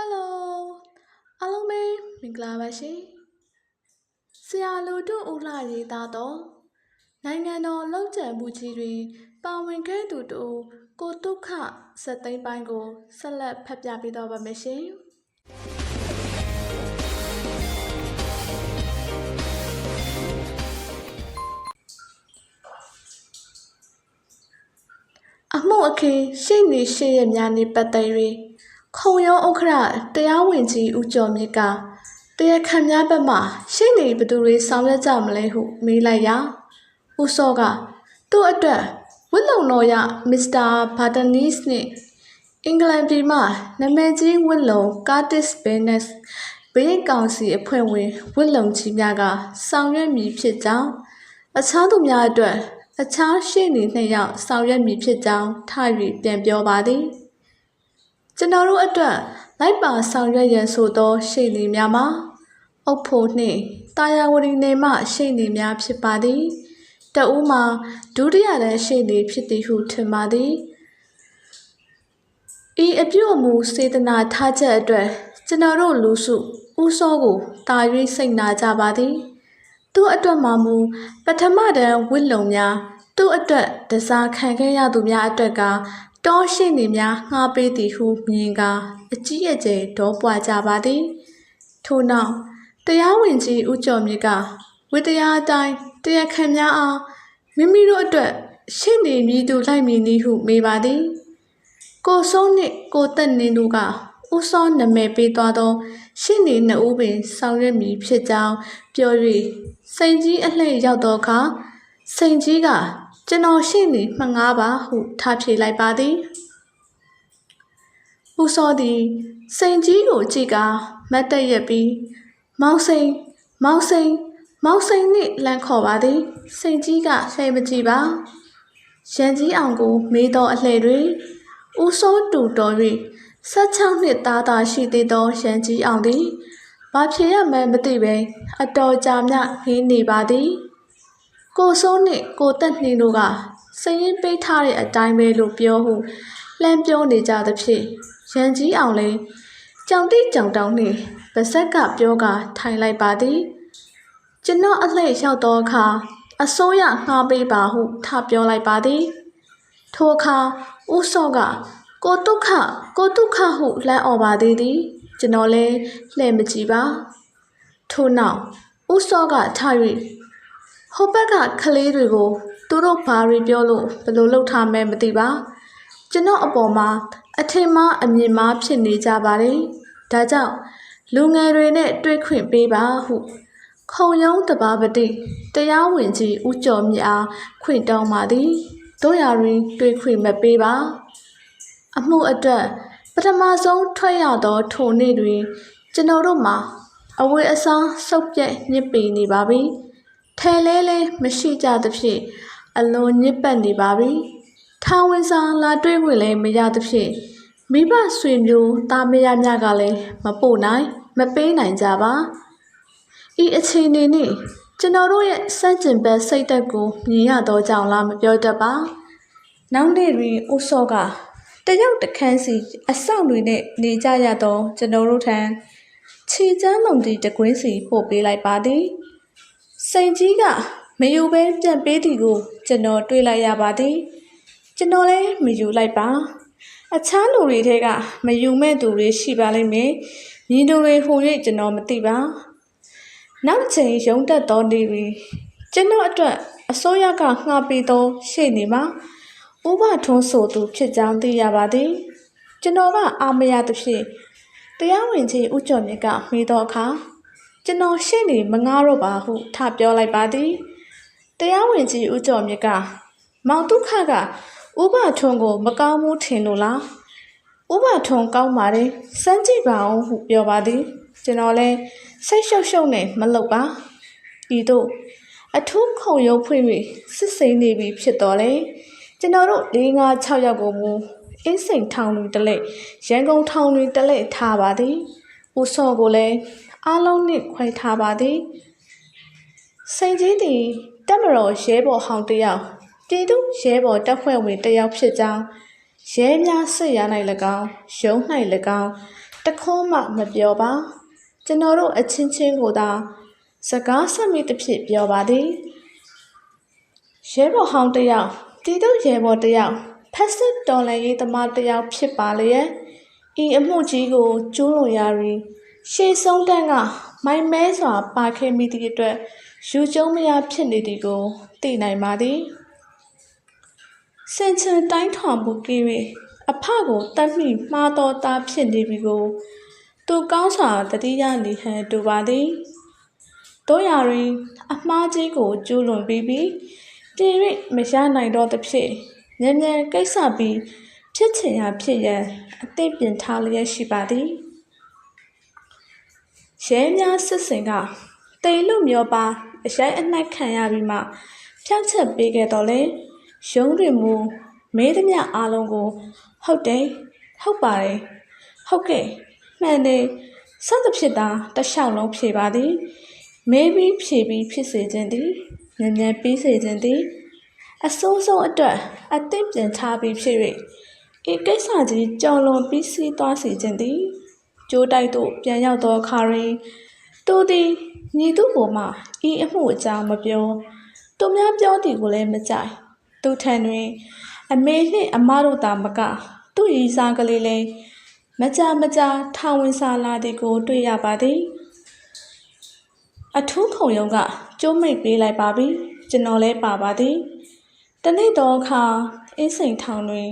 Hello အားလုံးပဲမင်္ဂလာပါရှင်ဆရာလူတို့ဦးလှရေးသားတော့နိုင်ငံတော်လုံခြံမှုကြီးတွင်ပါဝင်ခဲ့သူတို့ကိုဒုက္ခစက်သိမ်းပိုင်းကိုဆက်လက်ဖတ်ပြပေးတော့ပါမယ်ရှင်အမှုအခင်းရှေ့နေရှေ့ရများနေပတ်သက်၍ ခုံရုံးဥက္ခရာတရားဝင်ကြီးဦးကျော်မြင့်ကတရားခံများဘက်မှရှေ့နေဘသူတွေဆောင်ရွက်ကြမလဲဟုမေးလိုက်ရာဦးစောကသူ့အတွက်ဝစ်လုံတော်ရမစ္စတာဘာတနီးစ်နှင့်အင်္ဂလန်ပြည်မှနာမည်ကြီးဝစ်လုံကာတစ်ဘဲနက်စ်ဘေးကောင်စီအဖွဲ့ဝင်ဝစ်လုံကြီးများကဆောင်ရွက်မည်ဖြစ်ကြောင်းအခြားသူများအတွက်အခြားရှေ့နေနှစ်ယောက်ဆောင်ရွက်မည်ဖြစ်ကြောင်းထ၍ပြန်ပြောပါသည် ကျွန်တော်တို့အတွက်လိုက်ပါဆောင်ရွက်ရန်ဆိုသောရှေ့နေများမှာအုပ်ဖို့နှင့်တာယာဝတီနေမှရှေ့နေများဖြစ်ပါသည်တဦးမှာဒုတိယတန်းရှေ့နေဖြစ်သည်ဟုထင်ပါသည်ဤအပြုအမူစေတနာထားချက်အတွက်ကျွန်တော်တို့လူစုဦးစောကိုတာ၍စိတ်နာကြပါသည်သူ့အတွက်မှမူပထမတန်းဝစ်လုံများသူ့အတွက်တစားခံခဲ့ရသူများအတွက်က တောရှိနေများငှားပေးသည်ဟုမြင်ကာအကြီးအကျယ်ဒေါပွားကြပါသည်ထို့နောက်တရားဝင်ကြီးဦးကျော်မြင့်ကဝိတရားအတိုင်းတရားခံများအားမိမိတို့အတွက်ရှင်းနေမည်သူလိုက်မည်နည်းဟုမေးပါသည်ကိုစိုးနှင့်ကိုတက်နင်းတို့ကဦးစောနာမည်ပေးသွားသောရှင်းနေနှစ်ဦးပင်ဆောင်ရွက်မည်ဖြစ်ကြောင်းပြော၍စိန်ကြီးအလှည့်ရောက်သောအခါစိန်ကြီးက ကျွန်တော်ရှင်းနေမှငားပါဟုထားဖြေလိုက်ပါသည်ဦးစောသည်စိန်ကြီးကိုကြည့်ကာမတ်တက်ရက်ပြီးမောင်စိန်မောင်စိန်မောင်စိန်နှင့်လမ်းခေါ်ပါသည်စိန်ကြီးကလှည့်မကြည့်ပါရန်ကြီးအောင်ကို မေးသောအလှည့်တွင်ဦးစောတူတော်၍16နှစ်သားသာရှိသေးသောရန်ကြီးအောင်သည်ဘာဖြစ်ရမှန်းမသိပဲအတော်ကြာမြဟင်းနေပါသည် ကိုစိုးနှင့်ကိုတက်နှင်းတို့ကစရင်ပေးထားတဲ့အတိုင်းပဲလို့ပြောဟုလှမ်းပြောနေကြသဖြင့်ရန်ကြီးအောင်လည်းကြောင်တိကြောင်တောင်းနှင့်ပါဇက်ကပြောကထိုင်လိုက်ပါသည်ကျွန်တော်အလှည့်ရောက်သောအခါအစိုးရငှားပေးပါဟုထပြောလိုက်ပါသည်ထိုအခါဦးစောကကိုဒုက္ခကိုဒုက္ခဟုလမ်းអော်ပါသေးသည်ကျွန်တော်လည်းလှည့်မကြည့်ပါထို့နောက်ဦးစောကထ၍ ဟိုဘက်ကကလေးတွေကိုသူတို့ဘာတွေပြောလို့ဘယ်လိုလုပ်ထားမဲမသိပါကျွန်တော်အပေါ်မှာအထင်မှားအမြင်မှားဖြစ်နေကြပါတယ်ဒါကြောင့်လူငယ်တွေနဲ့တွေ့ခွင့်ပေးပါဟု ခုံရုံးတပါပတိတရားဝင်ကြီးဦးကျော်မြအားခွင့်တောင်းပါသည်တို့ရာတွင်တွေ့ခွင့်မပေးပါ အမှုအတွက်ပထမဆုံးထွက်ရသောထိုနေ့တွင် ကျွန်တော်တို့မှာအဝေးအစားဆုပ်ပြက်ညစ်ပေနေပါပြီ ထဲလဲလဲမရှိကြသဖြင့်အလွန်ညစ်ပတ်နေပါပြီထာဝန်ဆောင်လာတွေ့ခွင့်လည်းမရသဖြင့်မိဘဆွေမျိုးသားမယားများကလည်းမပို့နိုင် မပေးနိုင်ကြပါဤအခြေအနေနဲ့ကျွန်တော်တို့ရဲ့စန့်ကျင်ဘက်စိတ်သက်ကိုမြင်ရတော့ကြောင်လားမပြောတတ်ပါနောက်နေ့တွင်ဦးစောကတယောက်တစ်ခန်းစီအဆောင်တွေနဲ့နေကြရတော့ကျွန်တော်တို့ထံခြေချမ်းလုံးတီတကွင်းစီပို့ပေးလိုက်ပါသည် စိန်ကြီးကမယူဘဲပြန်ပေးသည်ကို ကျွန်တော်တွေးလိုက်ရပါသည်ကျွန်တော်လည်းမယူလိုက်ပါအခြားလူတွေထဲကမယူမဲ့သူတွေရှိပါလိမ့်မယ်ညီတို့တွေဟို၍ကျွန်တော်မသိပါနောက်တစ်ချိန်ရုံတက်သောနေ့တွင်ကျွန်တော်အတွက်အစိုးရကငှားပေးသောရှေ့နေမှာဥပထွန်းဆိုသူဖြစ်ကြောင်းသိရပါသည်ကျွန်တော်ကအာမရသဖြင့်တရားဝင်ကြီးဥကျော်မြင့်ကမေးသောအခါ ကျွန်တော်ရှေ့နေမငားတော့ပါဟုထပြောလိုက်ပါသည်တရားဝင်ကြီးဥကျော်မြင့်ကမောင်ဒုက္ခကဥပထွန်းကို မကောင်းဘူးထင်လို့လားဥပထုံကောင်းပါတယ်စမ်းကြည့်ပါအောင်ဟုပြောပါသည် ကျွန်တော်လည်းစိတ်ရှုပ်ရှုပ်နဲ့မလုပ်ပါဤသို့အထူးခုံရုံးဖွင့်ပြီးစစ်စိမ်နေပြီဖြစ်တော်လေကျွန်တော်တို့၄၅6ယောက်ကိုမူအင်းစိန်ထောင်တွင်တလဲရန်ကုန်ထောင်တွင်တလဲထားပါသည်ဦးစောကိုလည်း အားလုံးနှင့်ခွဲထားပါသည်စိန်ကြီးသည်တက်မတော်ရဲဘော်ဟောင်းတစ်ယောက်ပြည်သူရဲဘော်တပ်ဖွဲ့ဝင်တစ်ယောက်ဖြစ်ကြောင်းရဲများစစ်ရ၌၎င်းရုံး၌၎င်းတတခေါမှမပြောပါကျွန်တော်တို့အချင်းချင်းကိုသာစကားဆက်မိတစ်ဖြစ်ပြောပါသည်ရဲဘော်ဟောင်းတစ်ယောက်တီတို့ရဲဘော်တစ်ယောက်ဖက်စစ်တော်လန်ရေးသမားတစ်ယောက်ဖြစ်ပါလျက်ဤအမှုကြီးကိုကျူးလွန်ရာတွင် ရှေ့ဆုံးတန်းကမိုင်မဲစွာပါခဲ့မိသည့်အတွက်ယူကျုံမရဖြစ်နေသည်ကိုသိနိုင်ပါသည်စင်ချင်တိုင်းထွန်မှုကင်း၍အဖကိုတတ်မိမှားတော်သားဖြစ်နေပြီကိုသူကောင်းစွာတတိယနေဟန်တူပါသည်တို့ရာတွင်အမှားကြီးကိုကျူးလွန်ပြီးပြီးတင်၍မရနိုင်တော့သဖြင့်ညံ့ညံ့ကိစ္စပြီးဖြစ်ချင်ရာဖြစ်ရန်အသင့်ပြင်ထားလျက်ရှိပါသည် ရဲများစစ်စင်ကတိမ်လူမျိုးပါအရိုက်အနှက်ခံရပြီးမှဖြောက်ချက်ပေးခဲ့တော့လေရုံးတွင်မူမေးသမျှအားလုံးကို ဟုတ်တယ်ဟုတ်ပါတယ်ဟုတ်ကဲ့မှန်တယ်စသဖြင့်သာတစ်လျှောက်လုံးဖြေပါသည်မေးပြီးဖြေပြီးဖြစ်စေခြင်းသည်ဉာဏ်ဉာဏ်ပြီးစေခြင်းသည်အစိုးဆုံးအတွက်အသင့်ပြင်ထားပြီးဖြစ်၍ဤကိစ္စကြီးကြော်လွန်ပြီးစီးသွားစေခြင်းသည် ကျိုးတိုက်သို့ပြန်ရောက်သောအခါတွင်သူသည်ညီသူပေါ်မှဤအမှုအကြောင်းမပြောသူများပြောသည်ကိုလည်းမကြိုက်သူထံတွင် အမေနှင့်အမတို့သာမက သူ့ရည်စားကလေးလည်းမကြမကြာထောင်ဝင်စာလာသည်ကို တွေ့ရပါသည်အထူးခုံရုံးကကျိုးမိတ်ပေးလိုက်ပါပြီကျွန်တော်လည်းပါပါသည်တနေ့တော့အခါအင်းစိန်ထောင်တွင်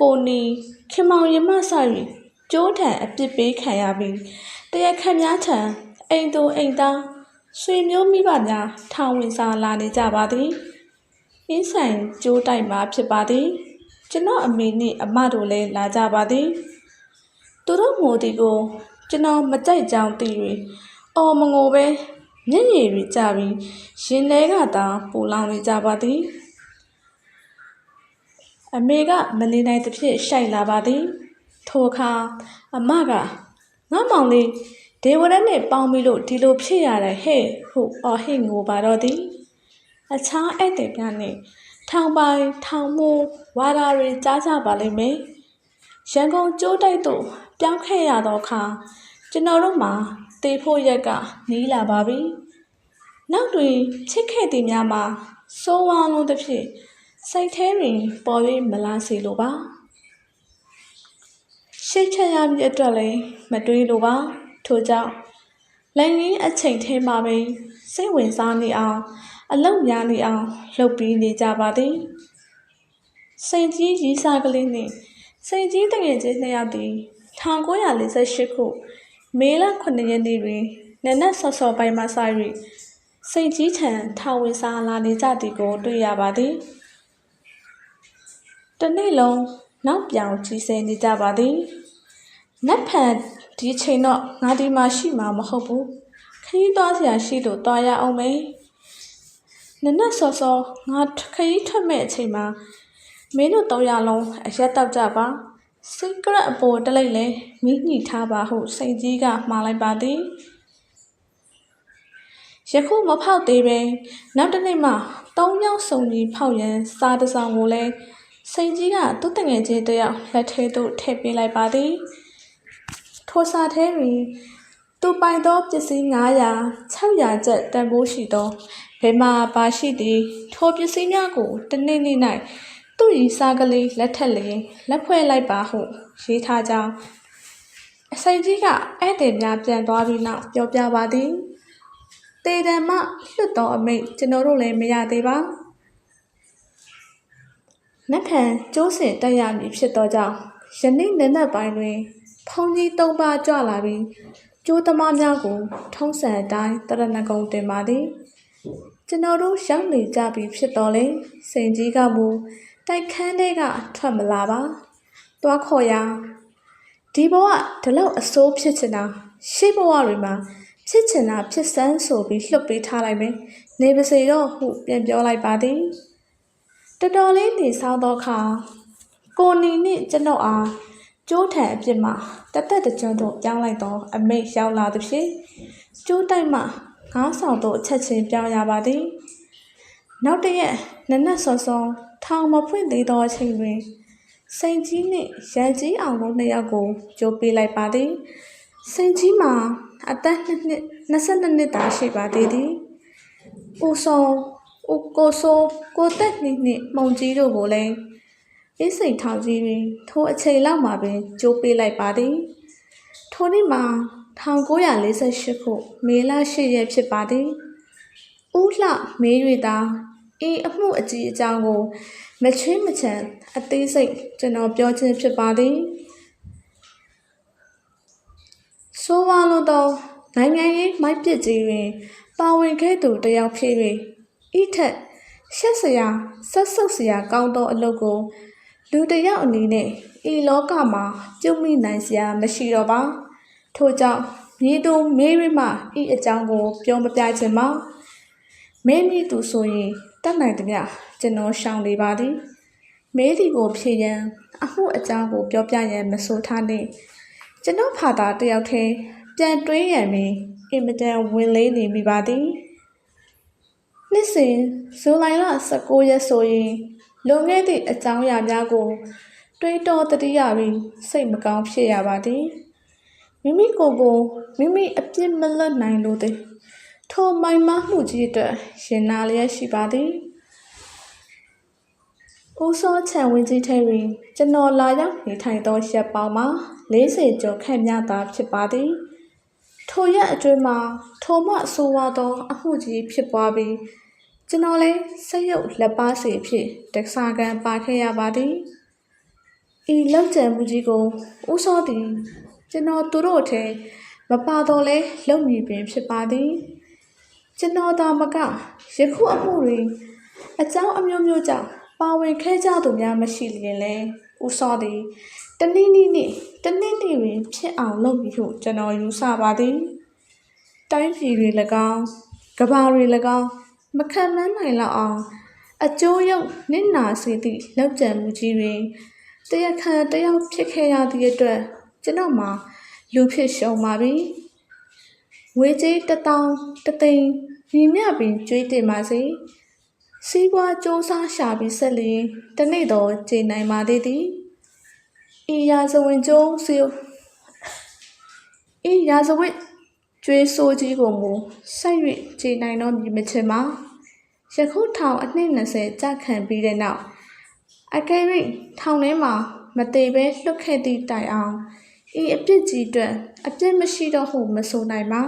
ကိုနီခင်မောင်ရမဆ၍ ကျိုးထံအပြစ်ပေးခံရပြီးတရားခံများထံအိမ်သူအိမ်သားဆွေမျိုးမိဘများထောင်ဝင်စာလာနေကြပါသည်အင်းဆိုင်ကျိုးတိုက်မှာဖြစ်ပါသည်ကျွန်တော်အမေနှင့်အမတို့လည်းလာကြပါသည်သူတို့မို့ဒီကို ကျွန်တော်မကြိုက်ကြောင်းသိ၍အော်မငိုပဲမျက်ရည်တွေကျပြီးရင်ထဲကသာပူလောင်နေကြပါသည်အမေကမနေနိုင်သဖြင့်ရှိုက်လာပါသည် ထိုအခါအမကငါမောင်လေးဒေဝရနဲ့ပေါင်းပြီးလို့ဒီလိုဖြစ်ရတယ်ဟဲ့ဟုအော်ဟစ်ငိုပါတော့သည်အခြားဧည့်သည်များနှင့်ထောင်ပိုင်ထောင်မိုးဝါရာတွေကြားကြပါလိမ့်မယ်။ရန်ကုန်ကျိုးတိုက်သို့ပြောင်းခဲ့ရသောအခါကျွန်တော်တို့မှာတေဖို့ရက်ကနီးလာပါပြီ။နောက်တွင်ချစ်ခဲ့သည်များမှာစိုးဝါလုံးတစ်ဖြစ်စိတ်ထဲတွင်ပေါ်၍မလားစေလိုပါ။ ရှိတ်ချရမည်အတွက်လည်းမတွေးလိုပါထို့ကြောင့်လိုင်းရင်းအချိန်ထဲမှာပဲစိတ်ဝင်စားနေအောင် အလောက်များနေအောင်လှုပ်ပြီးနေကြပါသည်စိန်ကြီးရီးစားကလေးနှင့်စိန်ကြီးတငယ်ချင်းနှစ်ယောက်သည်1948ခုမေလ9ရက်နေ့တွင်နနက်စောစောပိုင်းမှစ၍စိန်ကြီးထံထောင်ဝင်စားလာနေကြသည်ကို တွေ့ရပါသည်တနေ့လုံးနောက်ပြောင်ကြီးစဲနေကြပါသည် နက်ဖန်ဒီချိန်တော့ငါဒီမှာရှိမှာမဟုတ်ဘူးခရီးသွားစရာရှိလို့သွားရအောင်မေနနက်စောစောငါခရီးထွက်မဲ့အချိန်မှာမင်းတို့တော့ရလုံးအရက်တောက်ကြပါစိတ်ကရက်အပေါ်တလိုက်လဲမိညှိထားပါဟုစိတ်ကြီးကမှားလိုက်ပါသည်ယခုမဖောက်သေးပဲနောက်တစ်နေ့မှသုံးယောက်စုံကြီးဖောက်ရန်စားတစ်ဆောင်ကိုလဲစိတ်ကြီးကသူ့တငယ်ချင်းတယောက်လက်ထဲသို့ထည့်ပေးလိုက်ပါသည် ထိုစာထဲတွင်သူပိုင်သောပစ္စည်း900 600ကျပ်တန်ဖိုးရှိသောဘယ်မှာပါရှိသည်ထိုပစ္စည်းများကိုတနေ့နေ့၌သူ့ရီစားကလေးလက်ထက်လျင်လက်ဖွဲ့လိုက်ပါဟုရေးထားကြောင်းအစိမ်ကြီးကဧည့်သည်များပြန်သွားပြီးနောက်ပြောပြပါသည်တေတံမှလွတ်တော်အမိတ်ကျွန်တော်တို့လည်းမရသေးပါနက်ဖန်ကျိုးစင်တက်ရမည်ဖြစ်သောကြောင့်ယနေ့နနက်ပိုင်းတွင် ဖုန်ကြီးသုံးပါးကြွလာပြီးကျိုးသမားများကိုထုံးစံအတိုင်းတရဏဂုံတင်ပါသည်ကျွန်တော်တို့ရောက်နေကြပြီဖြစ်တော်လဲစိန်ကြီးကမူတိုက်ခန်းထဲကထွက်မလာပါသွားခေါ်ရဒီဘဝဒီလောက်အစိုးဖြစ်ချင်တာရှေ့ဘဝတွေမှာဖြစ်ချင်တာဖြစ်စမ်းဆိုပြီးလှုပ်ပေးထားလိုက်မယ်နေပါစေတော့ဟုပြန်ပြောလိုက်ပါသည်တော်တော်လေးနေဆောင်သောအခါကိုနီနှင့်ကျွန်ုပ်အား ကျိုးထံအပြစ်မှတသက်တကြွသို့ပြောင်းလိုက်သော အမိတ်ရောက်လာသည်ဖြင့်ကျိုးတိုက်မှငါးဆောင်သို့အချက်ချင်းပြောင်းရပါသည်နောက်တရက်နနက်စောစောထောင်မဖွင့်သေးသောအချိန်တွင်စိန်ကြီးနှင့်ရန်ကြီးအောင်တို့နှစ်ယောက်ကိုကြိုးပေးလိုက်ပါသည်စိန်ကြီးမှာအသက်နှစ်နှစ်22နှစ်သာရှိပါသေးသည်ဦးစောဦးကိုဆိုးကိုတက်နှစ်နှစ်မှုံကြီးတို့ကိုလည်း အေးစိန်ထောင်ကြီးတွင်ထိုအချိန်လောက်မှာပင်ကြိုးပေးလိုက်ပါသည်ထိုနေ့မှာ1948ခုမေလ10ရက်ဖြစ်ပါသည်ဦးလှမေး၍သာအေးအမှုအကြီးအကြောင်းကို မချွင်းမချန်အသေးစိတ်ကျွန်တော်ပြောခြင်းဖြစ်ပါသည်ဆိုးဝါးလို့တော့နိုင်ငံရေးမိုက်ပစ်ကြီးတွင် ပါဝင်ခဲ့သူတစ်ယောက်ဖြစ်၍ဤထက်ရှက်စရာဆက်ဆုပ်စရာကောင်းသောအလုပ်ကို လူတစ်ယောက်အနေနဲ့ဤလောကမှာပြုတ်မိနိုင်စရာမရှိတော့ပါထို့ကြောင့်မြေသူမေးရမှဤအကြောင်းကို ပြောမပြချင်ပါမဲမိသူဆိုရင်တတ်နိုင်သမျှကျွန်တော်ရှောင်နေပါသည်မဲဒီကိုဖြေရန်အမှုအကြောင်းကို ပြောပြရန်မဆိုထားနှင့်ကျွန်တော်ဖာသာတယောက်တည်းပြန်တွေးရံပြီးအင်မတန်ဝင်လေးနေမိပါသည်နှစ်စဉ်ဇူလိုင်လ19ရက်ဆိုရင် လွန်ခဲ့သည့်အကြောင်းအရာများကို တွေးတောတတိယပြီးစိတ်မကောင်းဖြစ်ရပါသည်မိမိကိုယ်ကိုမိမိအပြစ်မလွတ်နိုင်လို့သည်ထိုမိုင်မမှုကြီးအတွက်ရင်နာလျက်ရှိပါသည်ဦးစောချံဝင်းကြီးထဲတွင်ကျွန်တော်လာရောက်နေထိုင်သောရက်ပေါင်းမှာ40ကျော်ခန့်များသာဖြစ်ပါသည်ထိုရက်အတွင်းမှာထိုမှအဆိုးဝါးသောအမှုကြီးဖြစ်ပွားပြီး ကျွန်တော်လည်းဆက်ရုပ်လက်ပါစီဖြစ်တက္ကစာကန်ပါခဲ့ရပါသည်ဤလောက်ကျန်မှုကြီးကိုဦးစောသည်ကျွန်တော်သူတို့ထဲမပါတော့လဲလုံမည်ပင်ဖြစ်ပါသည်ကျွန်တော်သာမကယခုအမှုတွင်အကြောင်းအမျိုးမျိုးကြောင့်ပါဝင်ခဲ့ကြသူများမရှိလျင်လဲဦးစောသည်တနည်းနည်းနှင့်တနည်းနည်းတွင်ဖြစ်အောင်လုပ်ပြီးဟုကျွန်တော်ယူဆပါသည်တိုင်းပြည်တွေ၎င်းကဘာတွေ၎င်း မခံမန်းနိုင်လောက်အောင် အကျိုးရုပ်နစ်နာစေသည့်လောက်ကျန်မှုကြီးတွင်တရားခံတယောက်ဖြစ်ခဲ့ရသည့်အတွက်ကျွန်တော်မှာလူဖြစ်ရှုံးပါပြီဝေကြီးတစ်တောင်းတစ်သိန်းညီမျှပင်ကြွေးတင်ပါစေစီးပွားစ조사ရှာပြီးဆက်လျင်တနေ့တော့ကျေနိုင်ပါသေးသည်ဤရာဇဝင်ကျုံးစီဤရာဇဝတ် ကျွေးဆိုးကြီးကိုမူဆက်၍ခြေနိုင်တော့မြည်မချင်ပါယခုထောင်အနှစ်20ကြာခံပြီးတဲ့နောက်အကယ်၍ထောင်ထဲမှာမသေးပဲလွတ်ခဲ့သည့်တိုင်အောင်ဤအပြစ်ကြီးအတွက်အပြစ်မရှိတော့ဟုမဆိုနိုင်ပါ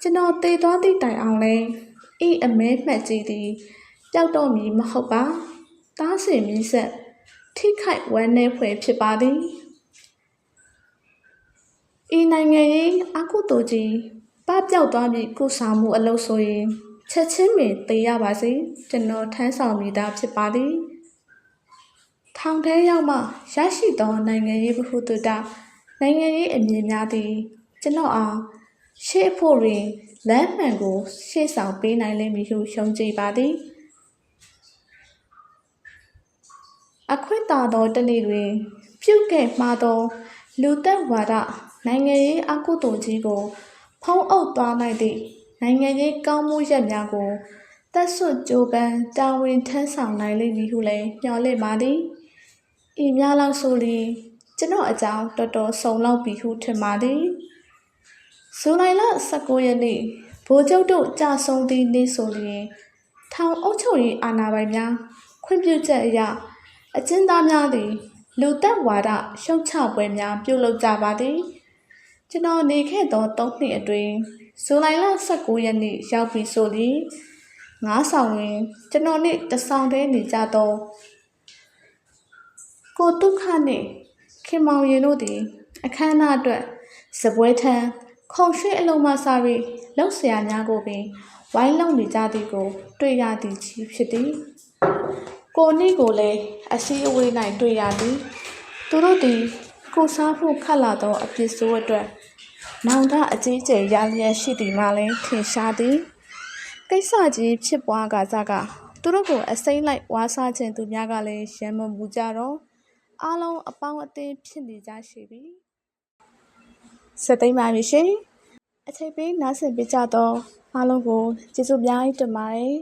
ကျွန်တော်တည်သွားသည့်တိုင်အောင်လဲဤအမဲမှတ်ကြီးသည်ပျောက်တော့မည်မဟုတ်ပါတားစင်မြည်ဆက်ထိခိုက်ဝမ်းနည်းဖွယ်ဖြစ်ပါသည် ဤနိုင်ငံရေးအကုသိုလ်ကြီးပပျောက်သွားပြီးကုဆောင်မှုအလုပ်ဆိုရင်ချက်ချင်းပင်သိရပါစေကျွန်တော်ထမ်းဆောင်မိသားဖြစ်ပါသည်ထောင်ထဲရောက်မှရရှိသောနိုင်ငံရေးဗဟုသုတနိုင်ငံရေးအမြင်များသည်ကျွန်တော်အားရှေ့ဖို့တွင်လမ်းမှန်ကိုရှေ့ဆောင်ပေးနိုင်လိမ့်မည်ဟုယုံကြည်ပါသည်အခွင့်သာသောတနေ့တွင် ပြုတ်ကဲ့မှားသော လူသက်ဝါဒ နိုင်ငံရေးအကုသိုလ်ကြီးကို ဖုံးအုပ်သွားနိုင်သည့်နိုင်ငံရေးကောင်းမှုရက်များကိုသက်စွတ်ကြိုးပမ်းတာဝန်ထမ်းဆောင်နိုင်လိမ့်မည်ဟုလည်းမျှော်လင့်ပါသည်ဤများလောက်ဆိုလျင်ကျွန်တော်အကြောင်းတော်တော်စုံလောက်ပြီဟုထင်ပါသည်ဇူလိုင်လ19ရက်နေ့ဗိုလ်ချုပ်တို့ကြာဆုံးသည့်နေ့ဆိုလျင်ထောင်အုပ်ချုပ်ရေးအာဏာပိုင်များခွင့်ပြုချက်အရအကျဉ်းသားများသည် လူသက်ဝါဒရှုတ်ချပွဲများပြုလုပ်ကြပါသည် ကျွန်တော်နေခဲ့သော၃နှစ်အတွင်းဇူလိုင်လ19ရက်နေ့ရောက်ပြီဆိုလီငါးဆောင်ဝင်ကျွန်တော်နဲ့တဆောင်တည်းနေကြသောကိုဒုက္ခနှင့်ခင်မောင်ရင်တို့သည် အခမ်းအနားအတွက်စပွဲထံခုံရွှေ့အလုံးမဆာရီလောက်ဆရာများကိုပင်ဝိုင်းလုံနေကြသည်ကို တွေ့ရသည်ကြီးဖြစ်သည်ကိုနိကိုလည်းအစည်းအဝေး၌တွေ့ရသည် သူတို့သည်ကိုစားဖို့ခတ်လာသောအပြစ်ဆိုးအတွက် နောင်တအကြီးကျယ်ရလျက်ရှိသည်မှလည်းထင်ရှားသည်ကိစ္စကြီးဖြစ်ပွားကစားကသူတို့ကိုအစိမ့်လိုက်ဝါစားခြင်းသူများကလည်းရံမမူကြတော့အားလုံးအပေါင်းအသင်းဖြစ်နေကြရှိပြီစက်သိမ်းပါပြီရှင်အချိန်ပေးနားဆင်ပေးကြတော့အားလုံးကိုကျေးဇူးများတင်ပါတယ်